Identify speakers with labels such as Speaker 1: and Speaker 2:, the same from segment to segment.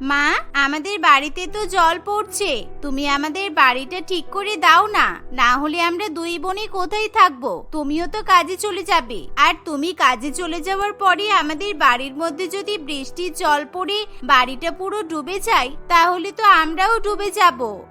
Speaker 1: মা, আমাদের বাড়িতে তো জল পড়ছে। তুমি আমাদের বাড়িটা ঠিক করে দাও না। না হলে আমরা দুই বোনে কোথায় থাকব? তুমিও তো কাজে চলে যাবে। আর তুমি কাজে চলে যাওয়ার পরে আমাদের বাড়ির মধ্যে যদি বৃষ্টির জল পড়ে বাড়িটা পুরো ডুবে যায়, তাহলে তো আমরাও ডুবে যাব।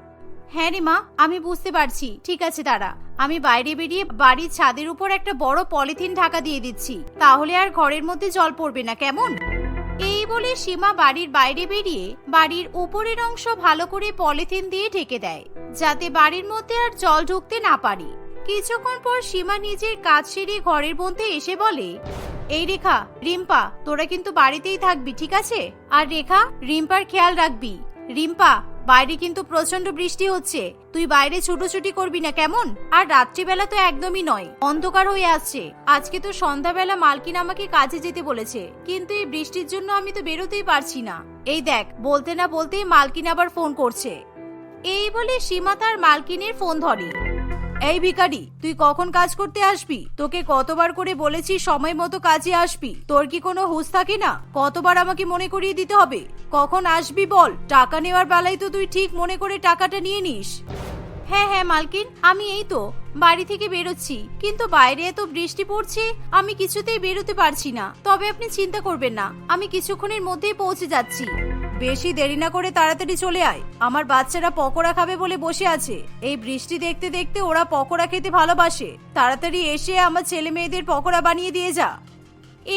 Speaker 1: হ্যাঁ রে মা, আমি বুঝতে পারছি। ঠিক আছে, দাঁড়া। আমি বাইরে বেরিয়ে বাড়ির ছাদের উপর একটা বড় পলিথিন ঢাকা দিয়ে দিচ্ছি। তাহলে আর ঘরের মধ্যে জল পড়বে না, কেমন? এই বলে সীমা বাড়ির বাইরে বেরিয়ে বাড়ির উপরের অংশ ভালো করে পলিথিন দিয়ে ঢেকে দেয়, যাতে বাড়ির মধ্যে আর জল ঢুকতে না পারে। কিছুক্ষণ পর সীমা নিজের কাজ সেরে ঘরের মধ্যে এসে বলে, এই রেখা, রিম্পা, তোরা কিন্তু বাড়িতেই থাকবি, ঠিক আছে? আর রেখা, রিম্পার খেয়াল রাখবি। রিম্পা বাইরে কিন্তু প্রচণ্ড বৃষ্টি হচ্ছে। তুই বাইরে ছুটোছুটি করবি না কেমন? আর রাত্রিবেলা তো একদমই নয়। অন্ধকার হয়ে আসছে আজকে তো সন্ধ্যাবেলা মালকিন আমাকে কাজে যেতে বলেছে। কিন্তু এই বৃষ্টির জন্য আমি তো বেরোতেই পারছি না। এই দেখ, বলতে না বলতেই মালকিন আবার ফোন করছে। এই বলে সীমা তার মালকিনের ফোন ধরে। এই ভিখারি, তুই কখন কাজ করতে আসবি? তোকে কতবার করে বলেছি সময় মতো কাজে আসবি। তোর কি কোনো হুঁশ থাকে না? কতবার আমাকে মনে করিয়ে দিতে হবে? কখন আসবি বল? টাকা নেওয়ার বেলায় তো তুই ঠিক মনে করে টাকাটা নিয়ে নিস। হ্যাঁ হ্যাঁ মালকিন, আমি এই তো। বাড়ি থেকে বেরোচ্ছি। কিন্তু বাইরে এত বৃষ্টি পড়ছে, আমি কিছুতেই বেরোতে পারছি না। তবে আপনি চিন্তা করবেন না, আমি কিছুক্ষণের মধ্যেই পৌঁছে যাচ্ছি। বেশি দেরি না করে তাড়াতাড়ি চলে আয়। আমার বাচ্চারা পকোড়া খাবে বলে বসে আছে। এই বৃষ্টি দেখতে দেখতে ওরা পকোড়া খেতে ভালোবাসে। তাড়াতাড়ি এসে আমার ছেলে মেয়েদের পকোড়া বানিয়ে দিয়ে যা।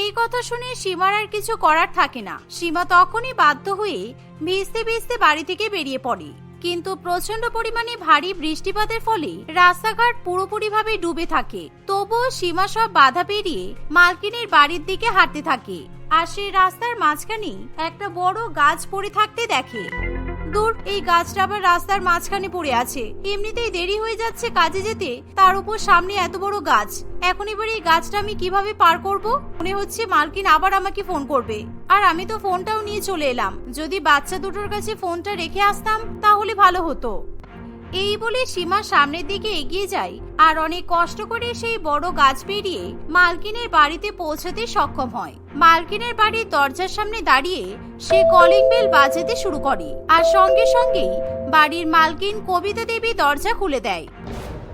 Speaker 1: এই কথা শুনে সীমার আর কিছু করার থাকে না। সীমা তখনই বাধ্য হয়ে ভিজতে ভিজতে বাড়ি থেকে বেরিয়ে পড়ে। কিন্তু প্রচণ্ড পরিমাণে ভারী বৃষ্টিপাতের ফলে রাস্তাঘাট পুরোপুরিভাবে ডুবে থাকে। তবুও সীমা সব বাধা পেরিয়ে মালকিনের বাড়ির দিকে হাঁটতে থাকে। আর সেই রাস্তার মাঝখানে একটা বড় গাছ পড়ে থাকতে দেখে। দূর, এই গাছটা আবার রাস্তার মাঝখানে পড়ে আছে। এমনিতেই দেরি হয়ে যাচ্ছে কাজে যেতে। তার উপর সামনে এত বড় গাছ। এখন এবার এই গাছটা আমি কীভাবে পার করব? মনে হচ্ছে মালকিন আবার আমাকে ফোন করবে। আর আমি তো ফোনটাও নিয়ে চলে এলাম। যদি বাচ্চা দুটোর কাছে ফোনটা রেখে আসতাম, তাহলে ভালো হতো। এই বলে সীমা সামনের দিকে এগিয়ে যায় আর অনেক কষ্ট করে সেই বড় গাছ পেরিয়ে মালকিনের বাড়িতে পৌঁছাতে সক্ষম হয়। মালকিনের বাড়ির দরজার সামনে দাঁড়িয়ে সে কলিং বেল বাজাতে শুরু করে আর সঙ্গে সঙ্গেই বাড়ির মালকিন কবিতা দেবী দরজা খুলে দেয়।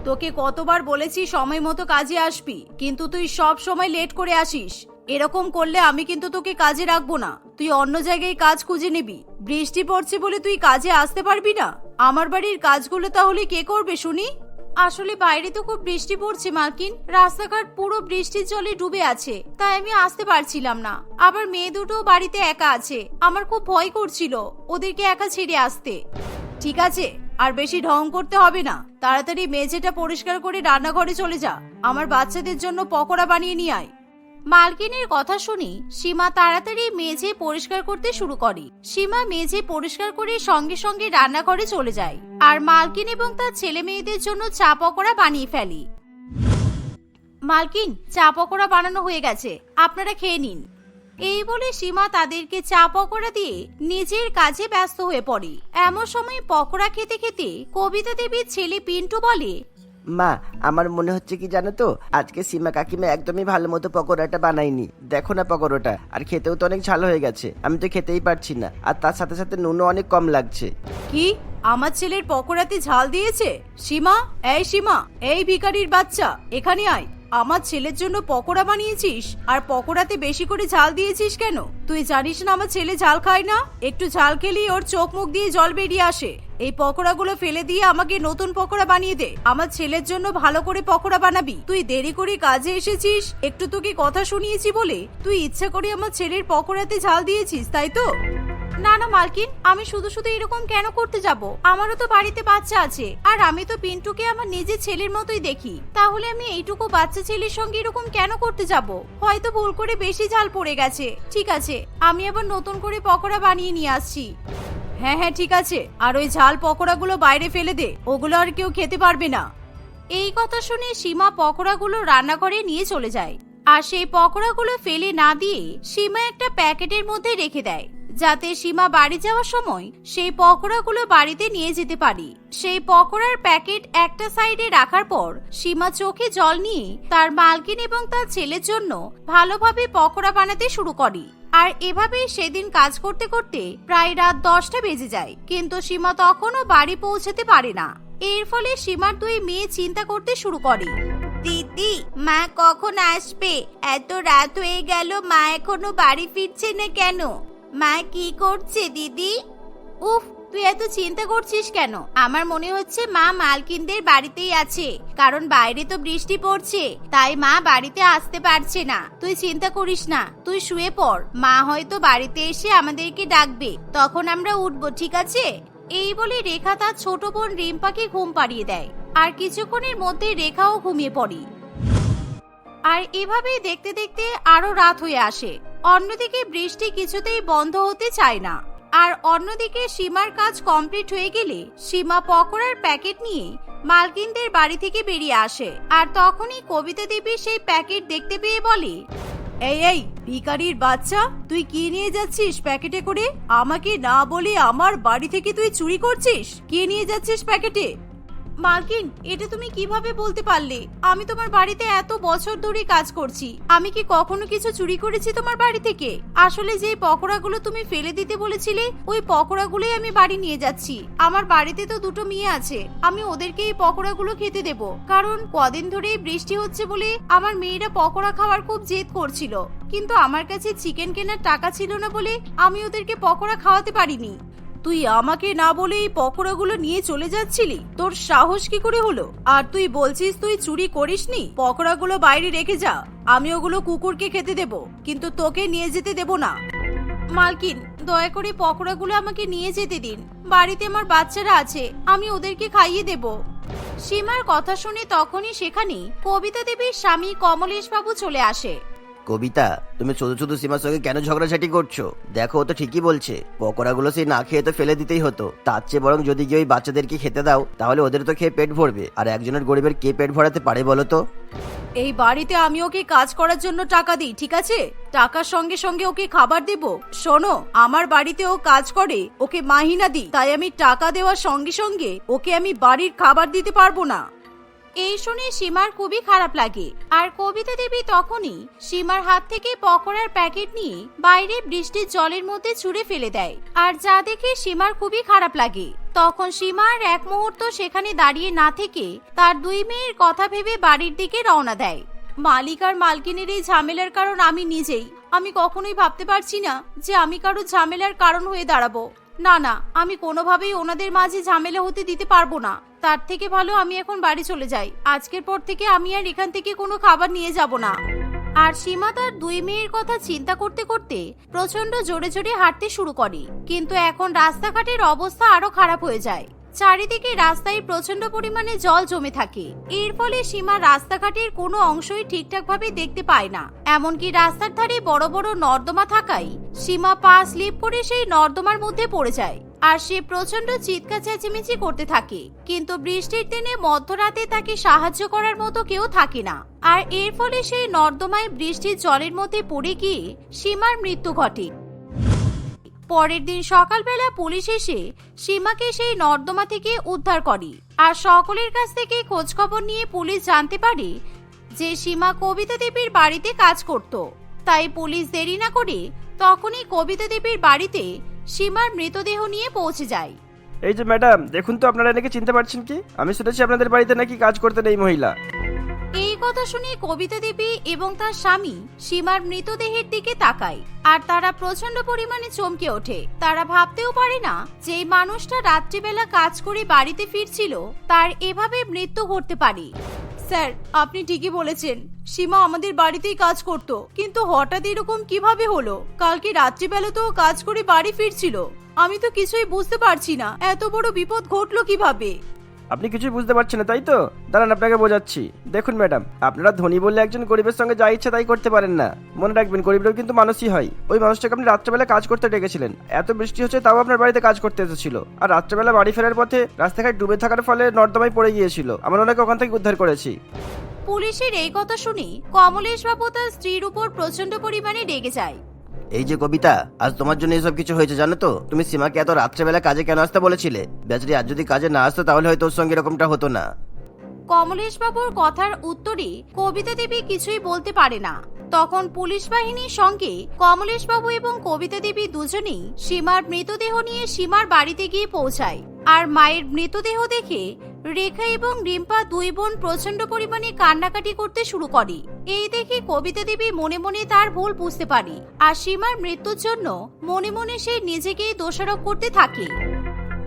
Speaker 1: তোকে কতবার বলেছি সময় মতো কাজে আসবি, কিন্তু তুই সব সময় লেট করে আসিস। এরকম করলে আমি কিন্তু তোকে কাজে রাখব না। তুই অন্য জায়গায় কাজ খুঁজে নিবি। বৃষ্টি পড়ছে বলে তুই কাজে আসতে পারবি না? আমার বাড়ির কাজগুলো তাহলে কে করবে শুনি? আসলে বাইরে তো খুব বৃষ্টি পড়ছে, মার্কিন। রাস্তাঘাট পুরো বৃষ্টির জলে ডুবে আছে, তাই আমি আসতে পারছিলাম না। আবার মেয়ে দুটো বাড়িতে একা আছে, আমার খুব ভয় করছিল ওদেরকে একা ছেড়ে আসতে। ঠিক আছে, আর বেশি ঢং করতে হবে না। তাড়াতাড়ি মেঝেটা পরিষ্কার করে রান্নাঘরে চলে যা। আমার বাচ্চাদের জন্য পকোড়া বানিয়ে নিয়ে আয়। মালকিনের কথা শুনে সীমা তাড়াতাড়ি মেঝে পরিষ্কার করতে শুরু করে। সীমা মেঝে পরিষ্কার করে সঙ্গে সঙ্গে রান্নাঘরে চলে যায় আর মালকিন এবং তার ছেলে মেয়েদের জন্য চা পকোড়া বানিয়ে ফেলি। মালকিন, চা পকোড়া বানানো হয়ে গেছে, আপনারা খেয়ে নিন। এই বলে সীমা তাদেরকে চা পকোড়া দিয়ে নিজের কাজে ব্যস্ত হয়ে পড়ে। এমন সময় পকোড়া খেতে খেতে কবিতা দেবীর ছেলে পিন্টু বলে
Speaker 2: মা, আমার মনে হচ্ছে কি জানো তো? আজকে সীমা কাকিমা একদমই ভালো মতো পকোড়াটা বানাইনি দেখো না পকোড়াটা। আর খেতেও তো অনেক ঝাল হয়ে গেছে। আমি তো খেতেই পারছি না। আর তার সাথে সাথে নুনও অনেক কম লাগছে।
Speaker 1: কি? আমার ছেলের পকোড়াতে ঝাল দিয়েছে? সীমা, এই সীমা, এই ভিখারির বাচ্চা, এখানে আয়। আমার ছেলের জন্য পকোড়া বানিয়েছিস? আর পকোড়াতে বেশি করে ঝাল দিয়েছিস কেন? তুই জানিস না আমার ছেলে ঝাল খায় না? একটু ঝাল খেলেই ওর চোখ মুখ দিয়ে জল বেরিয়ে আসে। এই পকোড়াগুলো ফেলে দিয়ে আমাকে নতুন পকোড়া বানিয়ে দে। আমার ছেলের জন্য ভালো করে পকোড়া বানাবি। তুই দেরি করে কাজে এসেছিস? একটু তোকে কথা শুনিয়েছি বলে। তুই ইচ্ছা করে আমার ছেলের পকোড়াতে ঝাল দিয়েছিস, তাই তো? না না, মালকিন, আমি শুধু শুধু এরকম কেন করতে যাব? আমারও তো বাড়িতে বাচ্চা আছে। আর আমি তো পিন্টুকে আমার নিজের ছেলের মতোই দেখি। তাহলে আমি এইটুকু বাচ্চা ছেলের সঙ্গে এরকম কেন করতে যাব? হয়তো ভুল করে বেশি ঝাল পড়ে গেছে। ঠিক আছে, আমি আবার নতুন করে পকোড়া বানিয়ে নিয়ে আসছি। হ্যাঁ হ্যাঁ ঠিক আছে। আর ওই ঝাল পকোড়াগুলো বাইরে ফেলে দে। ওগুলো আর কেউ খেতে পারবে না। এই কথা শুনে সীমা পকোড়াগুলো রান্নাঘরে নিয়ে চলে যায়। আর সেই পকোড়াগুলো ফেলে না দিয়ে সীমা একটা প্যাকেটের মধ্যে রেখে দেয়। যাতে সীমা বাড়ি যাওয়ার সময় সেই পকোড়াগুলো বাড়িতে নিয়ে যেতে পারি। সেই পকোড়ার প্যাকেট একটা সাইডে রাখার পর সীমা চোখে জল নিয়ে তার মালকিন এবং তার ছেলের জন্য ভালোভাবে পকোড়া বানাতে শুরু করি। আর এভাবেই সেদিন কাজ করতে করতে প্রায় রাত দশটা বেজে যায়। কিন্তু সীমা তখনও বাড়ি পৌঁছাতে পারে না। এর ফলে সীমার দুই মেয়ে চিন্তা করতে শুরু করে। দিদি, মা কখন আসবে? এত রাত হয়ে গেল, মা এখনও বাড়ি ফিরছে না কেন? মা কি করছে, দিদি? উফ, তুই এত চিন্তা করছিস কেন? আমার মনে হচ্ছে মা মালকিনদের বাড়িতেই আছে, কারণ বাইরে তো বৃষ্টি পড়ছে, তাই মা বাড়িতে আসতে পারছে না। তুই চিন্তা করিস না, তুই শুয়ে পড়। মা হয়তো বাড়িতে এসে আমাদেরকে ডাকবে, তখন আমরা উঠবো, ঠিক আছে? এই বলে রেখা তার ছোট বোন রিম্পাকে ঘুম পাড়িয়ে দেয়, আর কিছুক্ষণের মধ্যে রেখাও ঘুমিয়ে পড়ি। আর এভাবেই দেখতে দেখতে আরও রাত হয়ে আসে। অন্যদিকে বৃষ্টি কিছুতেই বন্ধ হতে চায় না। আর অন্যদিকে সীমার কাজ কমপ্লিট হয়ে গেলে সীমা পকোড়ার প্যাকেট নিয়ে মালকিনদের বাড়ি থেকে বেরিয়ে আসে। আর তখনই কবিতা দেবী সেই প্যাকেট দেখতে পেয়ে বলে, এই এই ভিকারির বাচ্চা, তুই কি নিয়ে যাচ্ছিস প্যাকেটে করে? আমাকে না বলে আমার বাড়ি থেকে তুই চুরি করছিস? কি নিয়ে যাচ্ছিস প্যাকেটে? মালকিন এটা তুমি কীভাবে বলতে পারলে? আমি তোমার বাড়িতে এত বছর ধরে কাজ করছি। আমি কি কখনো কিছু চুরি করেছি তোমার বাড়ি থেকে? আসলে যে পকোড়াগুলো তুমি ফেলে দিতে বলেছিলে, ওই পকোড়াগুলোই আমি বাড়ি নিয়ে যাচ্ছি। আমার বাড়িতে তো দুটো মেয়ে আছে। আমি ওদেরকে এই পকোড়াগুলো খেতে দেব। কারণ কদিন ধরেই বৃষ্টি হচ্ছে বলে আমার মেয়েরা পকোড়া খাওয়ার খুব জেদ করছিল। কিন্তু আমার কাছে চিকেন কেনার টাকা ছিল না বলে আমি ওদেরকে পকোড়া খাওয়াতে পারিনি। তুই আমাকে না বলে এই পকোড়াগুলো নিয়ে চলে যাচ্ছিলি? তোর সাহস কি করে হলো? আর তুই বলছিস তুই চুরি করিসনি? পকোড়াগুলো বাইরে রেখে যা, আমি ওগুলো কুকুরকে খেতে দেব, কিন্তু তোকে নিয়ে যেতে দেব না। মালকিন, দয়া করে পকোড়াগুলো আমাকে নিয়ে যেতে দিন। বাড়িতে আমার বাচ্চারা আছে, আমি ওদেরকে খাইয়ে দেব। সীমার কথা শুনে তখনই সেখানে কবিতা দেবীর স্বামী কমলেশ বাবু চলে আসে।
Speaker 2: কবিতা, তুমি শুধু শুধু সীমার সঙ্গে কেন ঝগড়াঝাটি করছ? দেখো, ও তো ঠিকই বলছে, পকোড়াগুলো সেই না খেয়ে তো ফেলে দিতেই হতো। তার চেয়ে বরং যদি গিয়ে ওই বাচ্চাদেরকে খেতে দাও, তাহলে ওদের তো খেয়ে পেট ভরবে। আর একজনের গরিবের কে পেট ভরাতে পারে বলো তো?
Speaker 1: এই বাড়িতে আমি ওকে কাজ করার জন্য টাকা দিই, ঠিক আছে? টাকার সঙ্গে সঙ্গে ওকে খাবার দেব। শোনো, আমার বাড়িতে ও কাজ করে, ওকে মাহিনা দিই। তাই আমি টাকা দেওয়ার সঙ্গে সঙ্গে ওকে আমি বাড়ির খাবার দিতে পারব না। এই শুনে সীমার খুবই খারাপ লাগে। আর কবিতা দেবী তখনই সীমার হাত থেকে পকোড়ার প্যাকেট নিয়ে বাইরে বৃষ্টির জলের মধ্যে ছুঁড়ে ফেলে দেয়। আর যা দেখে সীমার খুবই খারাপ লাগে। তখন সীমার এক মুহূর্ত সেখানে দাঁড়িয়ে না থেকে তার দুই মেয়ের কথা ভেবে বাড়ির দিকে রওনা দেয়। মালিক আর মালকিনের এই ঝামেলার কারণ আমি নিজেই। আমি কখনোই ভাবতে পারছি না যে আমি কারও ঝামেলার কারণ হয়ে দাঁড়াবো। না না, আমি কোনোভাবেই ওনাদের মাঝে ঝামেলা হতে দিতে পারব না। তার থেকে ভালো আমি এখন বাড়ি চলে যাই। আজকের পর থেকে আমি আর এখান থেকে কোনো খাবার নিয়ে যাব না। আর সীমা তার দুই মেয়ের কথা চিন্তা করতে করতে প্রচণ্ড জোরে জোরে হাঁটতে শুরু করে। কিন্তু এখন রাস্তাঘাটের অবস্থা আরও খারাপ হয়ে যায়। চারিদিকে রাস্তায় প্রচণ্ড পরিমাণে জল জমে থাকে। এর ফলে সীমা রাস্তাঘাটের কোনো অংশই ঠিকঠাক ভাবে দেখতে পায় না। এমনকি রাস্তার ধারে বড় বড় নর্দমা থাকায় সীমা পা স্লিপ করে সেই নর্দমার মধ্যে পড়ে যায় আর সে প্রচণ্ড চিৎকার চেঁচিমেচি করতে থাকে। কিন্তু বৃষ্টির দিনে মধ্যরাতে তাকে সাহায্য করার মতো কেউ থাকে না। আর এর ফলে সেই নর্দমায় বৃষ্টির জলের মধ্যে পড়ে গিয়ে সীমার মৃত্যু ঘটে। পরের দিন সকালবেলা পুলিশ এসে সীমাকে সেই নর্দমা থেকে উদ্ধার করে। আর সকলের কাছ থেকে খোঁজখবর নিয়ে পুলিশ জানতে পারে যে সীমা কবিতা দেবীর বাড়িতে কাজ করত। তাই পুলিশ দেরি না করে তখনই কবিতা দেবীর বাড়িতে সীমার মৃতদেহ নিয়ে পৌঁছে যায়।
Speaker 3: এই যে ম্যাডাম, দেখুন তো আপনারা নাকি চিনতে পারছেন কি? আমি শুনেছি আপনাদের বাড়িতে নাকি কাজ করতেন এই মহিলা।
Speaker 1: কথা শুনে কবিতা দেবী এবং তার স্বামী সীমার মৃতদেহের দিকে তাকায়। আর তারা প্রচণ্ড পরিমাণে চমকে ওঠে। তারা ভাবতেও পারে না যে মানুষটা রাত্রিবেলা কাজ করে বাড়িতে ফিরছিল, তার এভাবে মৃত্যু ঘটতে পারে। স্যার, আপনি ঠিকই বলেছেন, সীমা আমাদের বাড়িতেই কাজ করত। কিন্তু হঠাৎ এরকম কীভাবে হলো? কালকে রাত্রিবেলা তো কাজ করে বাড়ি ফিরছিল। আমি তো কিছুই বুঝতে পারছি না, এত বড় বিপদ ঘটলো কীভাবে?
Speaker 3: আপনি কিছুই বুঝতে পারছেন না, তাই তো? দাঁড়ান, আপনাকে বোঝাচ্ছি। দেখুন, ম্যাডাম, আপনারা ধনী বললে একজন গরিবের সঙ্গে যা ইচ্ছা তাই করতে পারেন না। মনে রাখবেন, গরিবরাও কিন্তু মানুষই হয়। ওই মানুষটাকে আপনি রাত্রেবেলা কাজ করতে ডেকেছিলেন। এত বৃষ্টি হচ্ছে, তাও আপনার বাড়িতে কাজ করতে এসেছিল। আর রাত্রেবেলা বাড়ি ফেরার পথে রাস্তাঘাট ডুবে থাকার ফলে নর্দমায় পড়ে গিয়েছিল। আমরা ওনাকে ওখান থেকে উদ্ধার করেছি।
Speaker 1: পুলিশের এই কথা শুনে কমলেশ বাবু তার স্ত্রীর উপর প্রচণ্ড পরিমাণে রেগে যায়।
Speaker 2: এই যে কবিতা, আজ তোমার জন্য এসব কিছু হয়েছে, জানো তো? তুমি সীমাকে এত রাত্রেবেলা কাজে কেন আসতে বলেছিলে? বেচারি, আজ যদি কাজে না আসতো, তাহলে হয়তো ওর সঙ্গে এরকমটা হতো না।
Speaker 1: কমলেশ বাবুর কথার উত্তরে কবিতা দেবী কিছুই বলতে পারে না। তখন পুলিশ বাহিনীর সঙ্গে কমলেশ বাবু এবং কবিতা দেবী দুজনেই সীমার মৃতদেহ নিয়ে সীমার বাড়িতে গিয়ে পৌঁছায়। আর মায়ের মৃতদেহ দেখে রেখা এবং রিম্পা দুই বোন প্রচণ্ড পরিমাণে কান্নাকাটি করতে শুরু করে। এই দেখে কবিতা দেবী মনে মনে তার ভুল বুঝতে পারে আর সীমার মৃত্যুর জন্য মনে মনে সে নিজেকেই দোষারোপ করতে থাকে।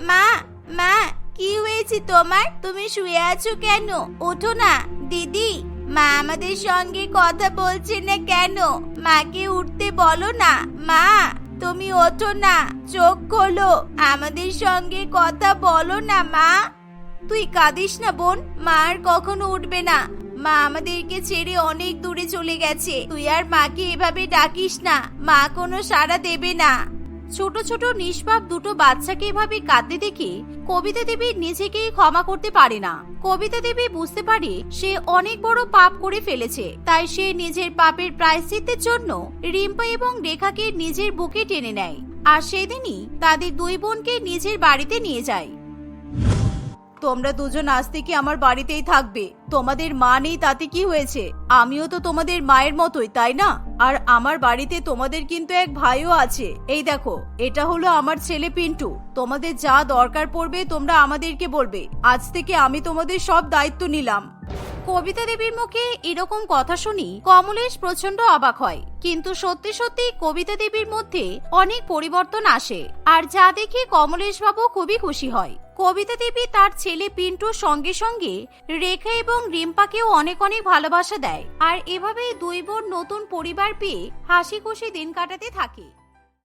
Speaker 1: মা মা, কি হয়েছে তোমার? তুমি শুয়ে আছো কেন? ওঠো না। দিদি, মা আমাদের সঙ্গে কথা বলছে না কেন? মাকে উঠতে বলো না। মা, তুমি ওঠো না। চোখ খোলো। আমাদের সঙ্গে কথা বলো না, মা। তুই কাঁদিস না, বোন। মা আর কখনো উঠবে না। মা আমাদেরকে ছেড়ে অনেক দূরে চলে গেছে। তুই আর মাকে এভাবে ডাকিস না। মা কোনো সাড়া দেবে না। ছোট ছোট, নিষ্পাপ দুটো বাচ্চাকে এভাবে কাঁদতে দেখে কবিতা দেবী নিজেকেই ক্ষমা করতে পারে না। কবিতা দেবী বুঝতে পারে সে অনেক বড় পাপ করে ফেলেছে। তাই সে নিজের পাপের প্রায়শ্চিত্তের জন্য রিম্পা এবং রেখাকে নিজের বুকে টেনে নেয়। আর সেদিনই তাদের দুই বোনকে নিজের বাড়িতে নিয়ে যায়। তোমরা দুজন আজ থেকে আমার বাড়িতেই থাকবে। তোমাদের মা নেই তাতে কি হয়েছে? আমিও তো তোমাদের মায়ের মতোই, তাই না? আর আমার বাড়িতে তোমাদের কিন্তু এক ভাইও আছে। এই দেখো, এটা হলো আমার ছেলে পিন্টু। তোমাদের যা দরকার পড়বে তোমরা আমাদেরকে বলবে। আজ থেকে আমি তোমাদের সব দায়িত্ব নিলাম। কবিতা দেবীর মুখে এরকম কথা শুনি কমলেশ প্রচণ্ড অবাক হয়। কিন্তু সত্যি সত্যি কবিতা দেবীর মধ্যে অনেক পরিবর্তন আসে। আর যা দেখে কমলেশ বাবু খুবই খুশি হয়। কবিতা দেবী তার ছেলে পিন্টুর সঙ্গে সঙ্গে রেখা এবং রিম্পাকেও অনেক অনেক ভালোবাসা দেয়। আর এভাবেই দুই বোন নতুন পরিবার পেয়ে হাসি খুশি দিন কাটাতে থাকে।